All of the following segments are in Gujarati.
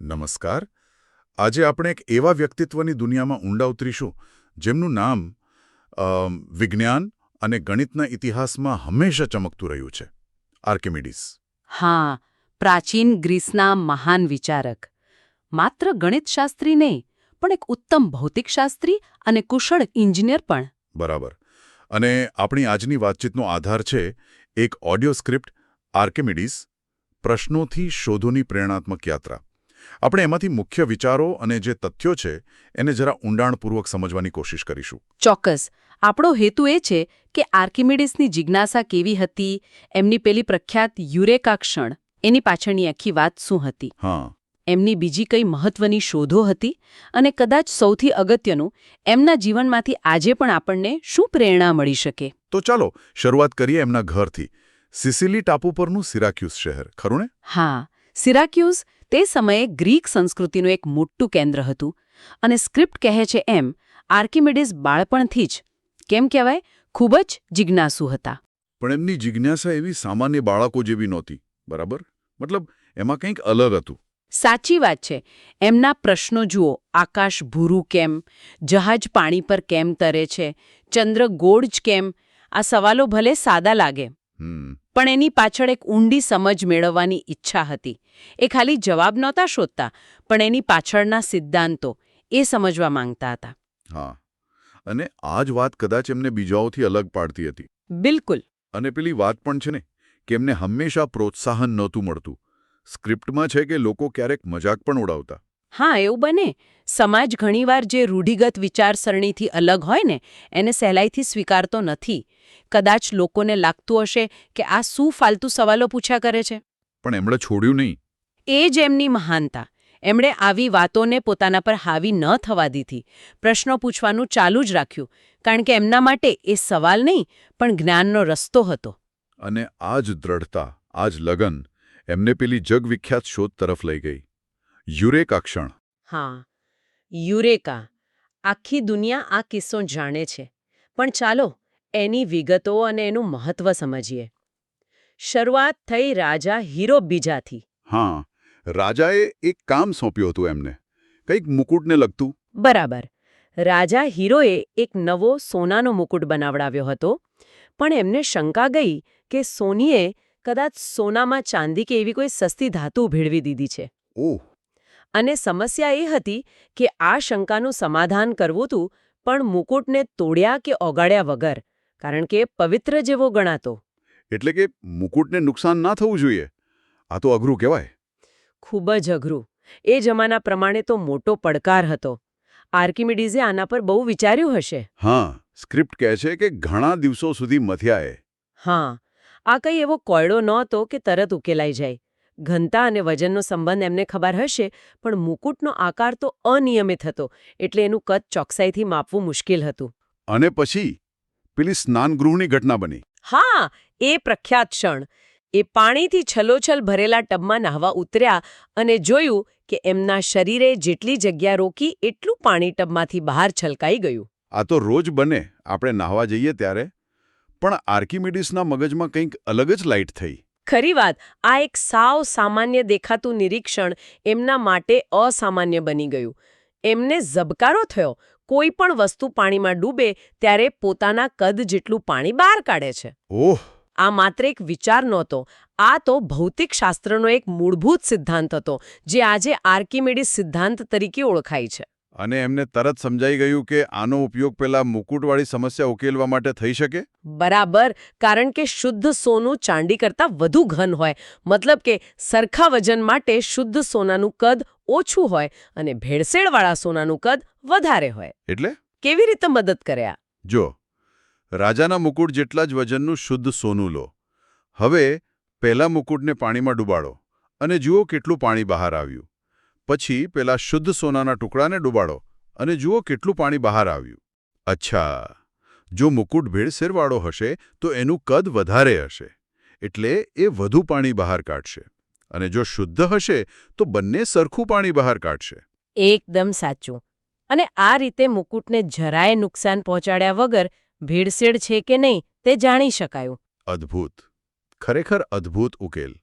નમસ્કાર. આજે આપણે એક એવા વ્યક્તિત્વની દુનિયામાં ઊંડા ઉતરીશું જેમનું નામ વિજ્ઞાન અને ગણિતના ઇતિહાસમાં હંમેશા ચમકતું રહ્યું છે. આર્કિમિડીસ. હા પ્રાચીન ગ્રીસના મહાન વિચારક. માત્ર ગણિતશાસ્ત્રી નહીં પણ એક ઉત્તમ ભૌતિકશાસ્ત્રી અને કુશળ ઇન્જિનિયર પણ. બરાબર. અને આપણી આજની વાતચીતનો આધાર છે એક ઓડિયો સ્ક્રિપ્ટ આર્કેમિડીસ પ્રશ્નોથી શોધોની પ્રેરણાત્મક યાત્રા. આપણે એમાંથી મુખ્ય વિચારો અને જે તથ્યો છે એને જરા ઊંડાણપૂર્વક સમજવાની કોશિશ કરીશું. ચોક્કસ. આપણો હેતુ એ છે કે આર્કિમિડીસની જિજ્ઞાસા કેવી હતી એમની પેલી પ્રખ્યાત યુરેકા ક્ષણ એની પાછળની આખી વાત શું હતી? હા. એમની બીજી કઈ મહત્વની શોધો હતી અને કદાચ સૌથી અગત્યનું એમના જીવનમાંથી આજે પણ આપણને શું પ્રેરણા મળી શકે? તો ચાલો શરૂઆત કરીએ એમના ઘરથી. સિસિલી ટાપુ પરનું સિરાક્યુસ શહેર ખરું ને? હા. સિરાક્યુઝ તે સમયે ગ્રીક સંસ્કૃતિનું એક મોટું કેન્દ્ર હતું અને સ્ક્રિપ્ટ કહે છે એમ આર્કિમેડિસ બાળપણથી જ કેમ કહેવાય? ખૂબ જ જિજ્ઞાસુ હતા. પણ એમની જિજ્ઞાસા એવી સામાન્ય બાળકો જેવી નહોતી બરાબર? મતલબ એમાં કંઈક અલગ હતું. સાચી વાત છે. એમના પ્રશ્નો જુઓ આકાશ ભૂરું કેમ? જહાજ પાણી પર કેમ તરે છે? ચંદ્ર ગોળ જ કેમ? આ સવાલો ભલે સાદા લાગે. પણ એની પાછળ એક ઊંડી સમજ મેળવવાની ઈચ્છા હતી. એ ખાલી જવાબ નહોતા શોધતા પણ એની પાછળના સિદ્ધાંતો એ સમજવા માંગતા હતા. હા. અને આ જ વાત કદાચ એમને બીજાઓથી અલગ પાડતી હતી. બિલકુલ. અને પેલી વાત પણ છે ને કે એમને હંમેશા પ્રોત્સાહન નહોતું મળતું. સ્ક્રિપ્ટમાં છે કે લોકો ક્યારેક મજાક પણ ઉડાવતા. હા એવું બને. સમાજ ઘણીવાર જે રૂઢિગત વિચારસરણીથી અલગ હોય ને એને સહેલાઈથી સ્વીકારતો નથી. કદાચ લોકોને લાગતું હશે કે આ શું ફાલતુ સવાલો પૂછ્યા કરે છે? પણ એમણે છોડ્યું નહીં. એ જ એમની મહાનતા. એમણે આવી વાતોને પોતાના પર હાવી ન થવા દીધી. પ્રશ્નો પૂછવાનું ચાલુ જ રાખ્યું કારણ કે એમના માટે એ સવાલ નહીં પણ જ્ઞાનનો રસ્તો હતો. અને આ જ દ્રઢતા આ જ લગન એમને પેલી જગવિખ્યાત શોધ તરફ લઈ ગઈ. યુરેકા ક્ષણ. હા યુરેકા. આખી દુનિયા આ કિસ્સો જાણે છે. પણ ચાલો એની વિગતો અને એનું મહત્વ સમજીએ. શરૂઆત થઈ રાજા હીરો બીજાથી હા રાજાએ એક કામ સોંપ્યું હતું એમને. કંઈક મુકુટને લગતું. બરાબર. રાજા હીરોએ એક નવો સોનાનો મુકુટ બનાવડાવ્યો હતો પણ એમને શંકા ગઈ કે સોનીએ કદાચ સોનામાં ચાંદી કે એવી કોઈ સસ્તી ધાતુ ભેળવી દીધી છે. ઓહ. અને સમસ્યા એ હતી કે આ શંકાનું સમાધાન કરવું હતું પણ મુકુટને તોડ્યા કે ઓગાળ્યા વગર કારણ કે પવિત્ર જેવો ગણાતો. એટલે કે મુકુટને નુકસાન ના થવું જોઈએ. આ તો અઘરું કહેવાય. ખૂબ જ અઘરું. એ જમાના પ્રમાણે તો મોટો પડકાર હતો. આર્કિમિડીઝે આના પર બહુ વિચાર્યું હશે. હા સ્ક્રિપ્ટ કહે છે કે ઘણા દિવસો સુધી મથ્યાએ હા આ કંઈ એવો કોયડો નહોતો કે તરત ઉકેલાઈ જાય. ઘનતા અને વજનનો સંબંધ એમને ખબર હશે પણ મુકુટનો આકાર તો અનિયમિત હતો એટલે એનું કદ ચોકસાઈથી માપવું મુશ્કેલ હતું. અને પછી પેલી સ્નાનગૃહની ઘટના બની. હા એ પ્રખ્યાત ક્ષણ. એ પાણીથી છલોછલ ભરેલા ટબમાં નાહવા ઉતર્યા અને જોયું કે એમના શરીરે જેટલી જગ્યા રોકી એટલું પાણી ટબમાંથી બહાર છલકાઈ ગયું. આ તો રોજ બને આપણે નાહવા જઈએ ત્યારે. પણ આર્કિમિડીસના મગજમાં કંઈક અલગ જ લાઇટ થઈ. ખરી વાત આ એક સાવ સામાન્ય દેખાતું નિરીક્ષણ એમના માટે અસામાન્ય બની ગયું. એમને ઝબકારો થયો. કોઈ પણ વસ્તુ પાણીમાં ડૂબે ત્યારે પોતાના કદ જેટલું પાણી બહાર કાઢે છે. ઓહ! આ માત્ર એક વિચાર નહોતો. આ તો ભૌતિકશાસ્ત્રનો એક મૂળભૂત સિદ્ધાંત હતો જે આજે આર્કિમેડિસ સિદ્ધાંત તરીકે ઓળખાય છે. અને એમને તરત સમજાઈ ગયું કે આનો ઉપયોગ પેલા મુકુટવાળી સમસ્યા ઉકેલવા માટે થઈ શકે? બરાબર કારણ કે શુદ્ધ સોનું ચાંદી કરતાં વધુ ઘન હોય. મતલબ કે સરખા વજન માટે શુદ્ધ સોનાનું કદ ઓછું હોય અને ભેળસેળવાળા સોનાનું કદ વધારે હોય. એટલે? કેવી રીતે મદદ કર્યા જો રાજાના મુકુટ જેટલા જ વજનનું શુદ્ધ સોનું લો. હવે પહેલા મુકુટને પાણીમાં ડૂબાડો અને જુઓ કેટલું પાણી બહાર આવ્યું. પછી પેલા શુદ્ધ સોનાના ટુકડાને ડૂબાડો અને જુઓ કેટલું પાણી બહાર આવ્યું. અચ્છા, જો મુકુટ ભેળસેરવાળો હશે, તો એનું કદ વધારે હશે, એટલે એ વધુ પાણી બહાર કાઢશે. અને જો શુદ્ધ હશે, તો બંને સરખું પાણી બહાર કાઢશે. એકદમ સાચું. અને આ રીતે મુકુટને જરાય નુકસાન પહોંચાડ્યા વગર ભેળસેળ છે કે નહીં તે જાણી શકાયું. અદ્ભુત. ખરેખર અદ્ભુત ઉકેલ.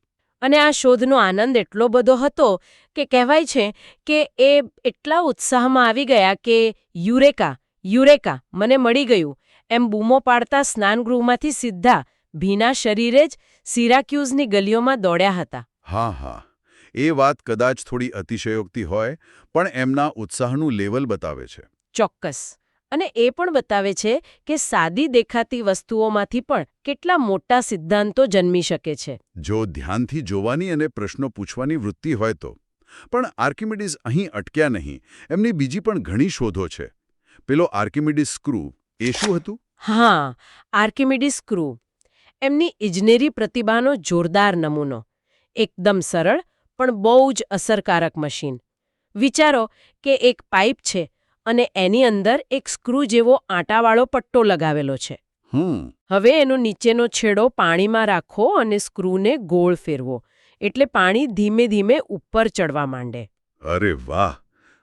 અને આ શોધનો આનંદ એટલો બધો હતો કે કહેવાય છે કે એ એટલા ઉત્સાહમાં આવી ગયા કે યુરેકા યુરેકા મને મળી ગયું. એમ બૂમો પાડતા સ્નાનગૃહમાંથી સીધા ભીના શરીરે જ સિરાક્યુઝની ગલીઓમાં દોડ્યા હતા. હા હા. એ વાત કદાચ થોડી અતિશયોક્તિ હોય પણ એમના ઉત્સાહનું લેવલ બતાવે છે. ચોક્કસ. અને એ પણ બતાવે છે કે સાદી દેખાતી વસ્તુઓમાંથી પણ કેટલા મોટા સિદ્ધાંતો જન્મી શકે છે. જો ધ્યાનથી જોવાની અને પ્રશ્નો પૂછવાની વૃત્તિ હોય તો. પણ આર્કિમિડીઝ અહીં અટક્યા નહીં એમની બીજી પણ ઘણી શોધો છે. પેલો આર્કિમિડીઝ સ્ક્રૂ એ શું હતું? હા આર્કિમિડીઝ સ્ક્રૂ. એમની ઇજનેરી પ્રતિભાનો જોરદાર નમૂનો. એકદમ સરળ પણ બહુ જ અસરકારક મશીન. વિચારો કે એક પાઇપ છે અને એની અંદર એક સ્ક્રૂ જેવો આંટાવાળો પટ્ટો લગાવેલો છે. હમ. હવે એનો નીચેનો છેડો પાણીમાં રાખો અને સ્ક્રૂને ગોળ ફેરવો. એટલે પાણી ધીમે ધીમે ઉપર ચડવા માંડે. અરે વાહ!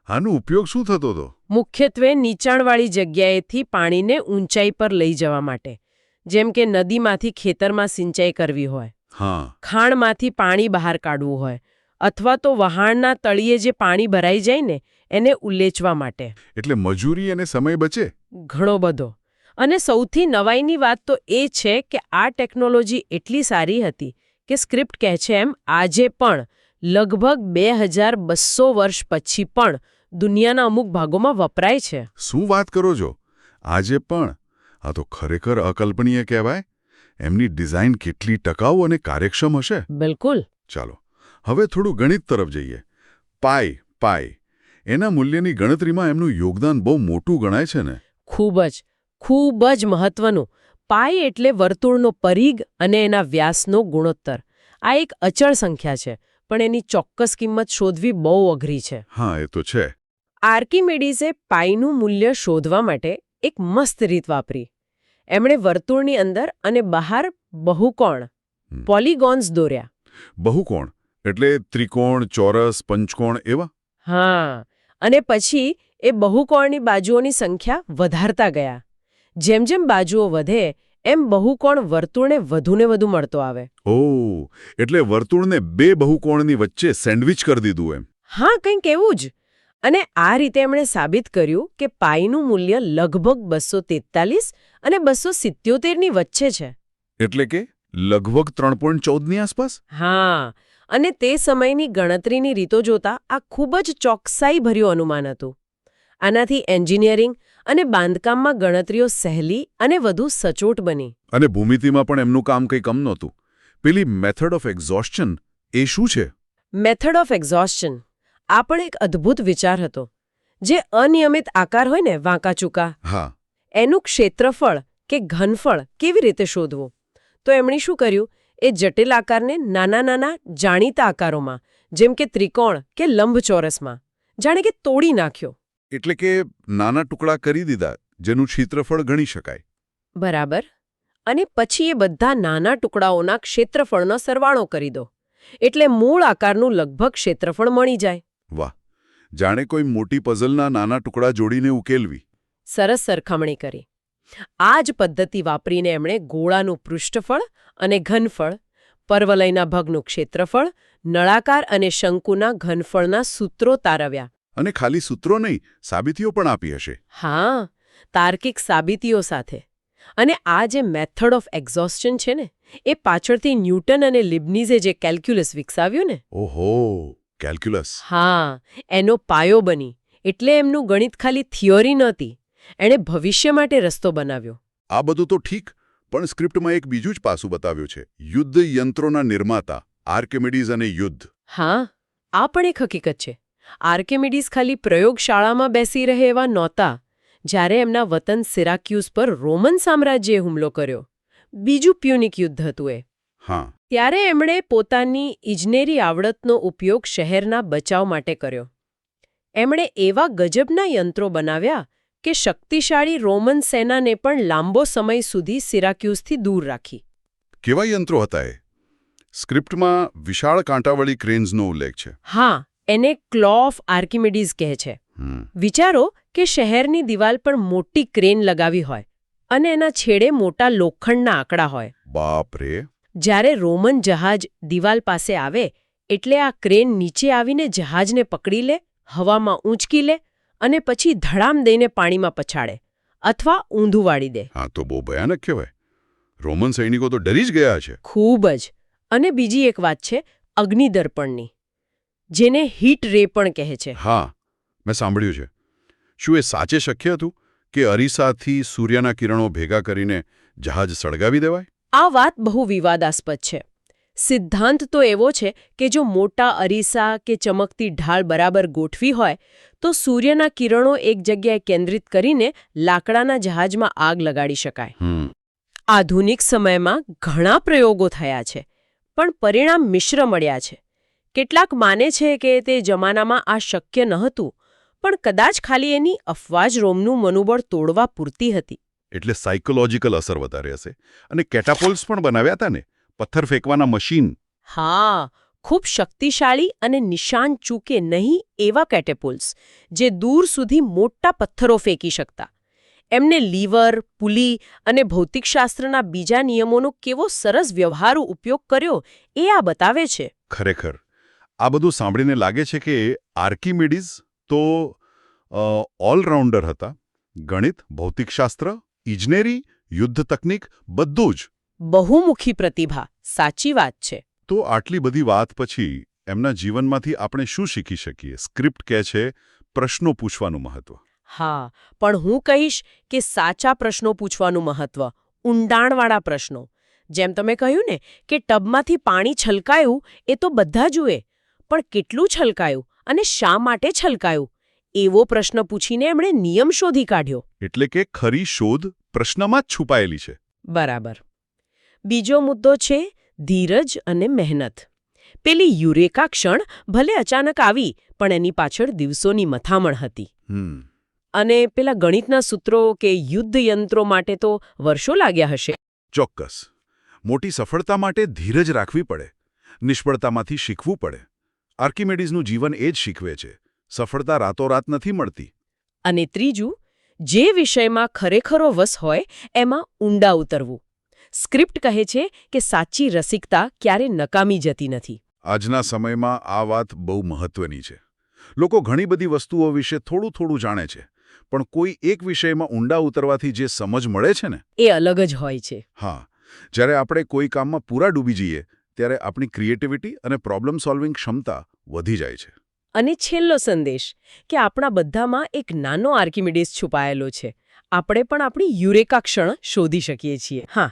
આનો ઉપયોગ શું થતો હતો? મુખ્યત્વે નીચાણવાળી જગ્યાએથી પાણીને ઊંચાઈ પર લઈ જવા માટે. જેમ કે નદીમાંથી ખેતરમાં સિંચાઈ કરવી હોય. હા. ખાણમાંથી પાણી બહાર કાઢવું હોય. અથવા તો વહાણના તળિયે જે પાણી ભરાઈ જાય ને એને ઉલ્લેચવા માટે. એટલે મજૂરી અને સમય બચે? ઘણો બધો. અને સૌથી નવાઈની વાત તો એ છે કે આ ટેકનોલોજી એટલી સારી હતી કે સ્ક્રિપ્ટ કહે છે એમ આજે પણ લગભગ બે હજાર બસો વર્ષ પછી પણ દુનિયાના અમુક ભાગોમાં વપરાય છે. શું વાત કરો છો? આજે પણ? આ તો ખરેખર અકલ્પનીય કહેવાય. એમની ડિઝાઇન કેટલી ટકાઉ અને કાર્યક્ષમ હશે? બિલકુલ. ચાલો હવે થોડું ગણિત તરફ જઈએ. પાય પાય એના મૂલ્યની ગણતરીમાં એમનું યોગદાન બહુ મોટું ગણાય છે ને. ખૂબ જ ખૂબ જ મહત્વનું. પાય એટલે વર્તુળનો પરિઘ અને એના વ્યાસનો ગુણોત્તર. આ એક અચળ સંખ્યા છે પણ એની ચોક્કસ કિંમત શોધવી બહુ અઘરી છે. હા એ તો છે. આર્કિમેડિઝે પાઈનું મૂલ્ય શોધવા માટે એક મસ્ત રીત વાપરી. એમણે વર્તુળની અંદર અને બહાર બહુકોણ પોલિગોન્સ પોલીગોન્સ દોર્યા. બહુકોણ એટલે ત્રિકોણ ચોરસ પંચકોણ એવા? હા અને પછી એ બહુકોણની બાજુઓની સંખ્યા વધારતા ગયા. જેમ જેમ બાજુઓ વધે એમ બહુકોણ વર્તુળને વધુને વધુ મળતો આવે. ઓ એટલે વર્તુળને બે બહુકોણની વચ્ચે સેન્ડવિચ કરી દીધું એમ. હા કંઈક એવું જ. અને આ રીતે એમણે સાબિત કર્યું કે પાઈનું મૂલ્ય લગભગ બસો તેતાલીસ અને બસો સિત્યોતેરની વચ્ચે છે. એટલે કે લગભગ ત્રણની આસપાસ? હા અને તે સમયની ગણતરીની રીતો જોતા આ ખૂબ જ ચોકસાઈભર્યું અનુમાન હતું. આનાથી એન્જિનિયરિંગ અને બાંધકામમાં ગણતરીઓ સહેલી અને વધુ સચોટ બની. અને ભૂમિતિમાં પણ એમનું કામ કંઈ કમ નહોતું. પેલી મેથડ ઓફ એક્ઝોસ્શન એ શું છે? મેથડ ઓફ એક્ઝોસ્શન આ પણ એક અદ્ભુત વિચાર હતો જે અનિયમિત આકાર હોય ને વાંકાચૂકા. હા. એનું ક્ષેત્રફળ કે ઘનફળ કેવી રીતે શોધવું? તો એમણે શું કર્યું? એ જટિલ આકારને નાના નાના જાણીતા આકારોમાં જેમ કે ત્રિકોણ કે લંબચોરસમાં. જાણે કે તોડી નાખ્યો. એટલે કે નાના ટુકડા કરી દીધા જેનું ક્ષેત્રફળ ગણી શકાય. બરાબર. અને પછી એ બધા નાના ટુકડાઓના ક્ષેત્રફળનો સરવાળો કરી દો. એટલે મૂળ આકારનું લગભગ ક્ષેત્રફળ મળી જાય. વાહ. જાણે કોઈ મોટી પઝલના નાના ટુકડા જોડીને ઉકેલવી. સરસ સરખામણી કરી. આ જ પદ્ધતિ વાપરીને એમણે ગોળાનું પૃષ્ઠફળ અને ઘનફળ પર્વલયના ભગનું ક્ષેત્રફળ નળાકાર અને શંકુના ઘનફળના સૂત્રો તારવ્યા. અને ખાલી સૂત્રો નહીં સાબિતીઓ પણ આપી હશે. હા તાર્કિક સાબિતીઓ સાથે. અને આ જે મેથડ ઓફ એક્ઝોસ્શન છે ને એ પાછળથી ન્યૂટન અને લિબનીઝે જે કેલ્ક્યુલસ વિકસાવ્યું ને? ઓહો કેલ્ક્યુલસ હા એનો પાયો બની. એટલે એમનું ગણિત ખાલી થિયોરી નહોતી. એણે ભવિષ્ય માટે રસ્તો બનાવ્યો. આ બધું તો ઠીક પણ સ્ક્રિપ્ટમાં એક બીજું જ પાસું બતાવ્યું છે. યુદ્ધ યંત્રોના નિર્માતા આર્કેમિડીઝ અને યુદ્ધ. હા આ પણ એક હકીકત છે. આર્કેમિડીઝ ખાલી પ્રયોગશાળામાં બેસી રહે એવા નહોતા જ્યારે એમના વતન સિરાક્યુઝ પર રોમન સામ્રાજ્યએ હુમલો કર્યો. બીજું પ્યુનિક યુદ્ધ હતું એ. હા. ત્યારે એમણે પોતાની ઇજનેરી આવડતનો ઉપયોગ શહેરના બચાવ માટે કર્યો. એમણે એવા ગજબના યંત્રો બનાવ્યા કે શક્તિશાળી રોમન સેનાને પણ લાંબો સમય સુધી સિરાક્યુઝથી દૂર રાખી. કેવા યંત્રો હતા એ? સ્ક્રિપ્ટમાં વિશાળ કાંટાવાળી ક્રેન્સનો ઉલ્લેખ છે. હા એને ક્લો ઓફ આર્કિમેડીઝ કહે છે. વિચારો કે શહેરની દિવાલ પર મોટી ક્રેન લગાવી હોય અને એના છેડે મોટા લોખંડના આંકડા હોય. બાપરે જ્યારે રોમન જહાજ દિવાલ પાસે આવે એટલે આ ક્રેન નીચે આવીને જહાજને પકડી લે હવામાં ઊંચકી લે અને પછી ધડામ દઈને પાણીમાં પછાડે અથવા ઊંધું વાળી દે. હા તો બહુ ભયાનક કહેવાય. રોમન સૈનિકો તો ડરી જ ગયા છે. ખૂબ જ. અને બીજી એક વાત છે અગ્નિદર્પણની જેને હીટ રે પણ કહે છે. હા મેં સાંભળ્યું છે. શું એ સાચે શક્ય હતું કે અરીસાથી સૂર્યના કિરણો ભેગા કરીને જહાજ સળગાવી દેવાય? આ વાત બહુ વિવાદાસ્પદ છે. સિદ્ધાંત તો એવો છે કે જો મોટા અરીસા કે ચમકતી ઢાળ બરાબર ગોઠવી હોય તો સૂર્યના કિરણો એક જગ્યાએ કેન્દ્રિત કરીને લાકડાના જહાજમાં આગ લગાડી શકાય. આધુનિક સમયમાં ઘણા પ્રયોગો થયા છે પણ પરિણામ મિશ્ર મળ્યા છે. કેટલાક માને છે કે તે જમાનામાં આ શક્ય નહોતું પણ કદાચ ખાલી એની અફવા જ રોમનું મનોબળ તોડવા પૂરતી હતી. એટલે સાયકોલોજીકલ અસર વધારે હશે. અને કેટાપોલ્સ પણ બનાવ્યા હતા ને? પથ્થર ફેંકવાના મશીન. હા ખૂબ શક્તિશાળી અને નિશાન ચૂકે નહીં એવા કેટેપોલ્સ જે દૂર સુધી મોટા પથ્થરો ફેંકી શકતા. એમને લીવર પુલી અને ભૌતિકશાસ્ત્રના બીજા નિયમોનો કેવો સરસ વ્યવહારુ ઉપયોગ કર્યો એ આ બતાવે છે. ખરેખર. આ બધું સાંભળીને લાગે છે કે આર્કિમેડિઝ તો ઓલરાઉન્ડર હતા. ગણિત ભૌતિકશાસ્ત્ર ઇજનેરી યુદ્ધ તકનીક બધું જ. બહુમુખી પ્રતિભા. સાચી વાત છે. તો આટલી બધી વાત પછી એમના જીવનમાંથી આપણે શું શીખી શકીએ? સ્ક્રિપ્ટ કહે છે પ્રશ્નો પૂછવાનું મહત્વ. હા પણ હું કહીશ કે સાચા પ્રશ્નો પૂછવાનું મહત્વ ઊંડાણવાળા પ્રશ્નો. જેમ તમે કહ્યું ને કે ટબમાંથી પાણી છલકાયું એ તો બધા જુએ. પણ કેટલું છલકાયું અને શા માટે છલકાયું? એવો પ્રશ્ન પૂછીને એમણે નિયમ શોધી કાઢ્યો. એટલે કે ખરી શોધ પ્રશ્નમાં જ છુપાયેલી છે. બરાબર. બીજો મુદ્દો છે ધીરજ અને મહેનત. પેલી યુરેકા ક્ષણ ભલે અચાનક આવી પણ એની પાછળ દિવસોની મથામણ હતી. અને પેલા ગણિતના સૂત્રો કે યુદ્ધ યંત્રો માટે તો વર્ષો લાગ્યા હશે. ચોક્કસ. મોટી સફળતા માટે ધીરજ રાખવી પડે. નિષ્ફળતામાંથી શીખવું પડે. આર્કિમેડિઝનું જીવન એ જ શીખવે છે. સફળતા રાતોરાત નથી મળતી. અને ત્રીજું જે વિષયમાં ખરેખરો વસ હોય એમાં ઊંડા ઉતરવું. સ્ક્રિપ્ટ કહે છે કે સાચી રસિકતા ક્યારે નકામી જતી નથી. આજના સમયમાં આ વાત બહુ મહત્વની છે. લોકો ઘણી બધી વસ્તુઓ વિશે થોડું થોડું જાણે છે પણ કોઈ એક વિષયમાં ઊંડા ઉતરવાથી જે સમજ મળે છે ને? એ અલગ જ હોય છે. હા જ્યારે આપણે કોઈ કામમાં પૂરા ડૂબી જઈએ ત્યારે આપણી ક્રિએટિવિટી અને પ્રોબ્લેમ સોલ્વિંગ ક્ષમતા વધી જાય છે. અને છેલ્લો સંદેશ કે આપણા બધામાં એક નાનો આર્કિમિડીસ છુપાયેલો છે. આપણે પણ આપણી યુરેકા ક્ષણ શોધી શકીએ છીએ. હા.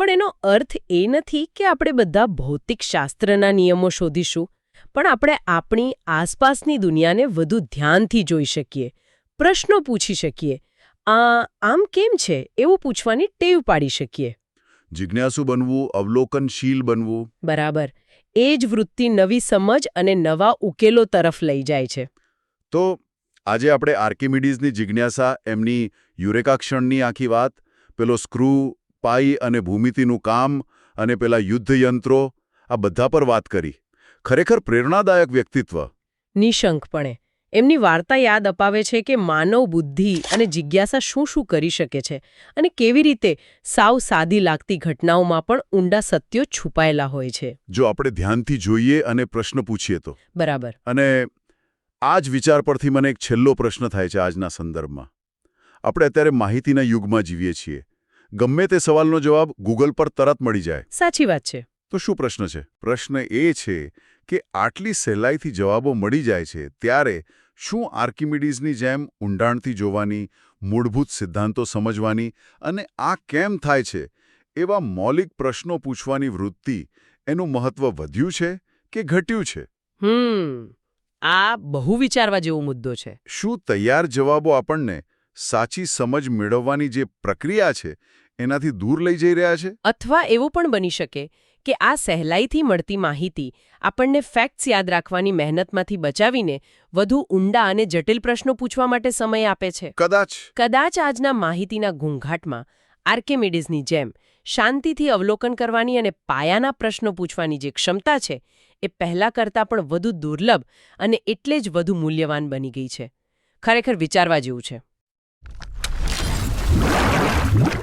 પણ એનો અર્થ એ નથી કે આપણે બધા ભૌતિકશાસ્ત્રના નિયમો શોધીશું પણ આપણે આપણી આસપાસની દુનિયાને વધુ ધ્યાનથી જોઈ શકીએ પ્રશ્નો પૂછી શકીએ આ આમ કેમ છે એવું પૂછવાની ટેવ પાડી શકીએ. જિજ્ઞાસુ બનવું અવલોકનશીલ બનવું. બરાબર. એ જ વૃત્તિ નવી સમજ અને નવા ઉકેલો તરફ લઈ જાય છે. તો આજે આપણે આર્કિમિડીઝની જિજ્ઞાસા એમની યુરેકાક્ષણની આખી વાત પેલો સ્ક્રૂ પાઈ અને ભૂમિતિનું કામ અને પેલા યુદ્ધયંત્રો આ બધા પર વાત કરી. ખરેખર પ્રેરણાદાયક વ્યક્તિત્વ. નિશંકપણે એમની વાર્તા યાદ અપાવે છે કે માનવ બુદ્ધિ અને જિજ્ઞાસા શું શું કરી શકે છે અને કેવી રીતે સાવ સાદી લાગતી ઘટનાઓમાં પણ ઊંડા સત્યો છુપાયેલા હોય છે. જો આપણે ધ્યાનથી જોઈએ અને પ્રશ્ન પૂછીએ તો. બરાબર. અને આ જ વિચાર પરથી મને એક છેલ્લો પ્રશ્ન થાય છે આજના સંદર્ભમાં. આપણે અત્યારે માહિતીના યુગમાં જીવીએ છીએ. ગમે તે સવાલનો જવાબ ગૂગલ પર તરત મળી જાય. સાચી વાત છે. તો શું પ્રશ્ન છે? પ્રશ્ન એ છે કે આટલી સહેલાઈથી જવાબો મળી જાય છે ત્યારે શું આર્કિમિડીઝની જેમ ઊંડાણથી જોવાની મૂળભૂત સિદ્ધાંતો સમજવાની અને આ કેમ થાય છે એવા મૌલિક પ્રશ્નો પૂછવાની વૃત્તિ એનું મહત્વ વધ્યું છે કે ઘટ્યું છે? હમ આ બહુ વિચારવા જેવો મુદ્દો છે. શું તૈયાર જવાબો આપણને સાચી સમજ મેળવવાની જે પ્રક્રિયા છે એનાથી દૂર લઈ જઈ રહ્યા છે? અથવા એવું પણ બની શકે કે આ સહેલાઈથી મળતી માહિતી આપણને ફેક્ટ્સ યાદ રાખવાની મહેનતમાંથી બચાવીને વધુ ઊંડા અને જટિલ પ્રશ્નો પૂછવા માટે સમય આપે છે. કદાચ. કદાચ આજના માહિતીના ઘૂંઘાટમાં આર્કેમિડીઝની જેમ શાંતિથી અવલોકન કરવાની અને પાયાના પ્રશ્નો પૂછવાની જે ક્ષમતા છે એ પહેલા કરતાં પણ વધુ દુર્લભ અને એટલે જ વધુ મૂલ્યવાન બની ગઈ છે. ખરેખર વિચારવા જેવું છે. Yeah.